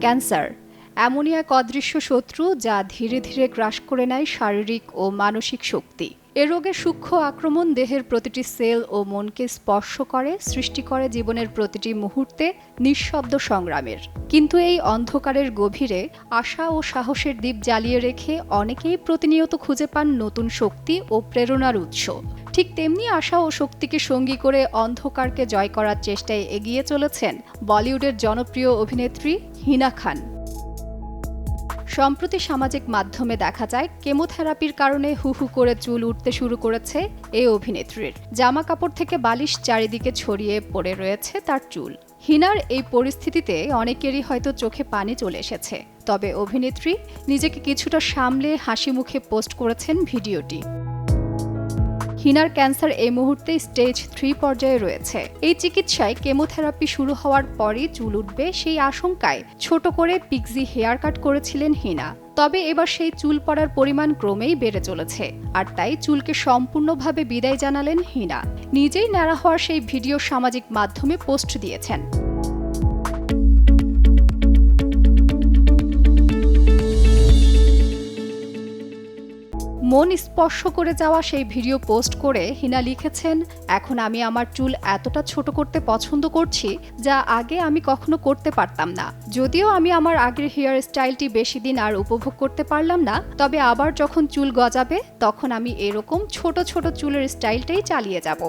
Cancer. এমনই এক অদৃশ্য শত্রু যা ধীরে ধীরে গ্রাস করে নেয় শারীরিক ও মানসিক শক্তি। এ রোগের সূক্ষ্ম আক্রমণ দেহের প্রতিটি সেল ও মনকে স্পর্শ করে, সৃষ্টি করে জীবনের প্রতিটি মুহূর্তে নিঃশব্দ সংগ্রামের। কিন্তু এই অন্ধকারের গভীরে আশা ও সাহসের দ্বীপ জ্বালিয়ে রেখে অনেকেই প্রতিনিয়ত খুঁজে পান নতুন শক্তি ও প্রেরণার উৎস। ঠিক তেমনি আশা ও শক্তিকে সঙ্গী করে অন্ধকারকে জয় করার চেষ্টায় এগিয়ে চলেছেন বলিউডের জনপ্রিয় অভিনেত্রী হিনা খান। সম্প্রতি সামাজিক মাধ্যমে দেখা যায়, কেমোথেরাপির কারণে হু হু করে চুল উঠতে শুরু করেছে এই অভিনেত্রীর। জামা কাপড় থেকে বালিশ চারিদিকে ছড়িয়ে পড়ে রয়েছে তার চুল। হিনার এই পরিস্থিতিতে অনেকেরই হয়তো চোখে পানি চলে এসেছে। তবে অভিনেত্রী নিজেকে কিছুটা সামলে হাসি মুখে পোস্ট করেছেন ভিডিওটি। হিনার ক্যান্সার এই মুহূর্তে স্টেজ থ্রি পর্যায়ে রয়েছে। এই চিকিৎসায় কেমোথেরাপি শুরু হওয়ার পরই চুল উঠবে সেই আশঙ্কায়। ছোট করে পিকজি হেয়ার কাট করেছিলেন হিনা। তবে এবার সেই চুল পড়ার পরিমাণ ক্রমেই বেড়ে চলেছে। আর তাই চুলকে সম্পূর্ণভাবে বিদায় জানালেন হিনা। নিজেই ন্যাড়া হওয়ার সেই ভিডিও সামাজিক মাধ্যমে পোস্ট দিয়েছেন। মন স্পর্শ করে যাওয়া সেই ভিডিও পোস্ট করে হিনা লিখেছেন, এখন আমি আমার চুল এতটা ছোট করতে পছন্দ করছি যা আগে আমি কখনো করতে পারতাম না। যদিও আমি আমার আগের হেয়ার স্টাইলটি বেশি দিন আর উপভোগ করতে পারলাম না, তবে আবার যখন চুল গজাবে, তখন আমি এরকম ছোট ছোট চুলের স্টাইলটাই চালিয়ে যাব।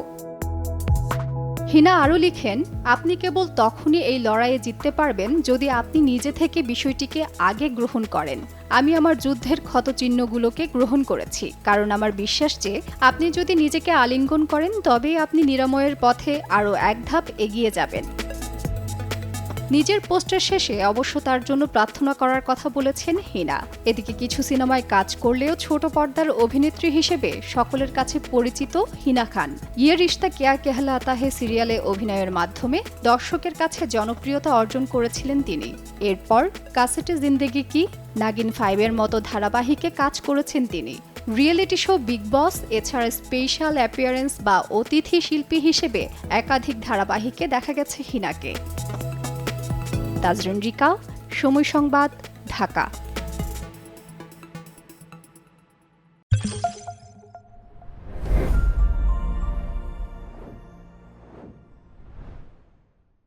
হিনা আরও লিখেন, আপনি কেবল তখনই এই লড়াইয়ে জিততে পারবেন যদি আপনি নিজে থেকে বিষয়টিকে আগে গ্রহণ করেন। আমি আমার যুদ্ধের ক্ষতচিহ্নগুলোকে গ্রহণ করেছি, কারণ আমার বিশ্বাস যে আপনি যদি নিজেকে আলিঙ্গন করেন, তবেই আপনি নিরাময়ের পথে আরও এক ধাপ এগিয়ে যাবেন। নিজের পোস্টের শেষে অবশ্য তার জন্য প্রার্থনা করার কথা বলেছেন হিনা। এদিকে কিছু সিনেমায় কাজ করলেও ছোট পর্দার অভিনেত্রী হিসেবে সকলের কাছে পরিচিত হিনা খান। ইয়ে রিশতা কেয়া কেহলাতা হে সিরিয়ালে অভিনয়ের মাধ্যমে দর্শকের কাছে জনপ্রিয়তা অর্জন করেছিলেন তিনি। এরপর কাসেটে জিন্দেগি কি নাগিন ফাইভের মতো ধারাবাহিকে কাজ করেছেন তিনি। রিয়েলিটি শো বিগ বস, এছাড়া স্পেশাল অ্যাপিয়ারেন্স বা অতিথি শিল্পী হিসেবে একাধিক ধারাবাহিকে দেখা গেছে হিনাকে। তাজরিন রিকা সময় সংবাদ ঢাকা।